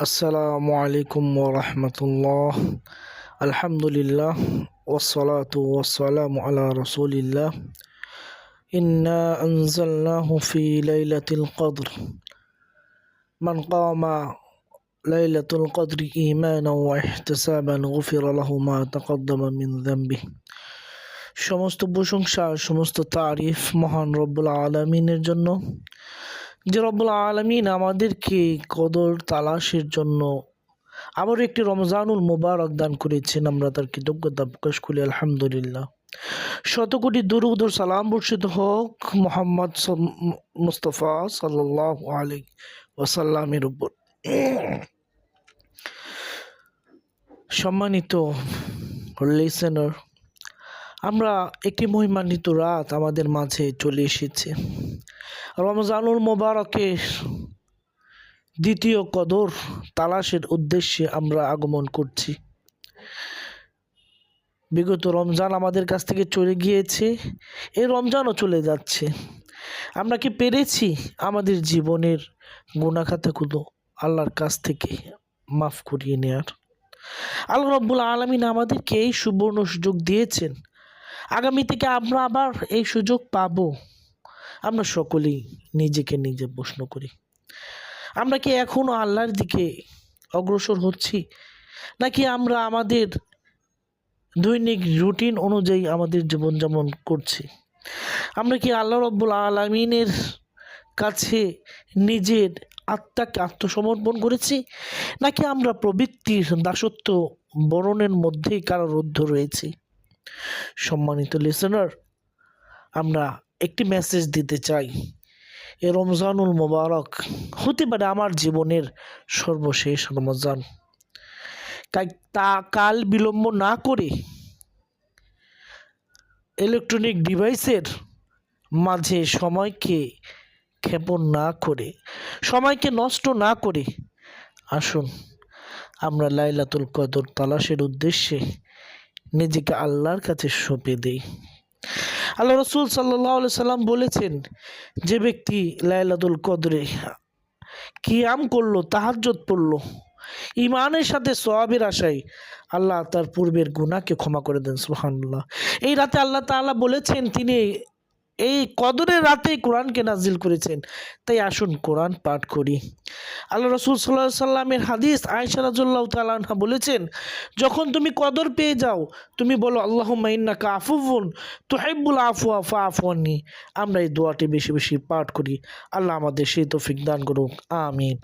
السلام عليكم ورحمة الله. الحمد لله والصلاة والسلام على رسول الله. إنا أنزلناه في ليلة القدر. من قام ليلة القدر إيمانا واحتسابا غفر له ما تقدم من ذنبه. شمست بوشنشا شمست تعريف مهان رب العالمين الجنة যে রব্বুল আলমিন আমাদেরকে কদর তালাশের জন্য আবার একটি রমজানুল মুবারক দান করেছেন। আমরা তার কৃতজ্ঞতা প্রকাশ করি, আলহামদুলিল্লাহ। শত কোটি দুরুদ সালাম বর্ষিত হোক মোহাম্মদ মুস্তফা সাল্লাহ আলী ওসাল্লামের উপর। সম্মানিত লিসেনার আমরা একটি মহিমান্বিত রাত আমাদের মাঝে চলে এসেছে। রমজানুল মোবারকের দ্বিতীয় কদর তালাশের উদ্দেশ্যে আমরা আগমন করছি। বিগত রমজান আমাদের কাছ থেকে চলে গিয়েছে, এই রমজানও চলে যাচ্ছে। আমরা কি পেরেছি আমাদের জীবনের গুণাখাতাগুলো আল্লাহর কাছ থেকে মাফ করিয়ে নেয়ার? আল্লাহ রব্বুল আলমিন আমাদেরকে এই সুবর্ণ সুযোগ দিয়েছেন। আগামী থেকে আমরা আবার এই সুযোগ পাবো। আমরা সকলেই নিজেকে নিজে প্রশ্ন করি। আমরা কি এখনও আল্লাহর দিকে অগ্রসর হচ্ছি? নাকি আমরা আমাদের দৈনিক রুটিন অনুযায়ী আমাদের জীবনযাপন করছি? আমরা কি আল্লাহ রব্বুল আলমিনের কাছে নিজের আত্মাকে আত্মসমর্পণ করেছি? নাকি আমরা প্রবৃত্তির দাসত্ব বরণের মধ্যেই কারারুদ্ধ রয়েছি? সম্মানিত লিসেনার আমরা একটি মেসেজ দিতে চাই। এ রমজানুল মোবারক হতে পারে আমার জীবনের সর্বশেষ রমজান। তাই তা কাল বিলম্ব না করে ইলেকট্রনিক ডিভাইসের মাঝে সময়কে ক্ষেপণ না করে, সময়কে নষ্ট না করে আসুন আমরা লাইলাতুল কদর তালাশের উদ্দেশ্যে নিজেকে আল্লাহর কাছে সঁপে দেই। আল্লাহ রসুল সাল্লাহ সাল্লাম বলেছেন যে ব্যক্তি লাইলাতুল কদরে কিয়াম করল তাহাজ্জত পড়ল ইমানের সাথে সোয়াবের আশায় আল্লাহ তার পূর্বের গুণাকে ক্ষমা করে দেন সুহানুল্লাহ এই রাতে আল্লাহ তালা বলেছেন, তিনি এই কদরের রাতেই কোরআনকে নাজিল করেছেন। তাই আসুন কোরআন পাঠ করি। আল্লাহ রসুল সাল্লাহ সাল্লামের হাদিস আয়সা রাজুল্লাহ বলেছেন, যখন তুমি কদর পেয়ে যাও, তুমি বলো আল্লাহ মাইন্না কা আফুবন তো তোহেবুল আফু আফা আফুয়ানি আমরা এই দোয়াটি বেশি বেশি পাঠ করি। আল্লাহ আমাদের সেই তো ফিকদান করুক। আমিন।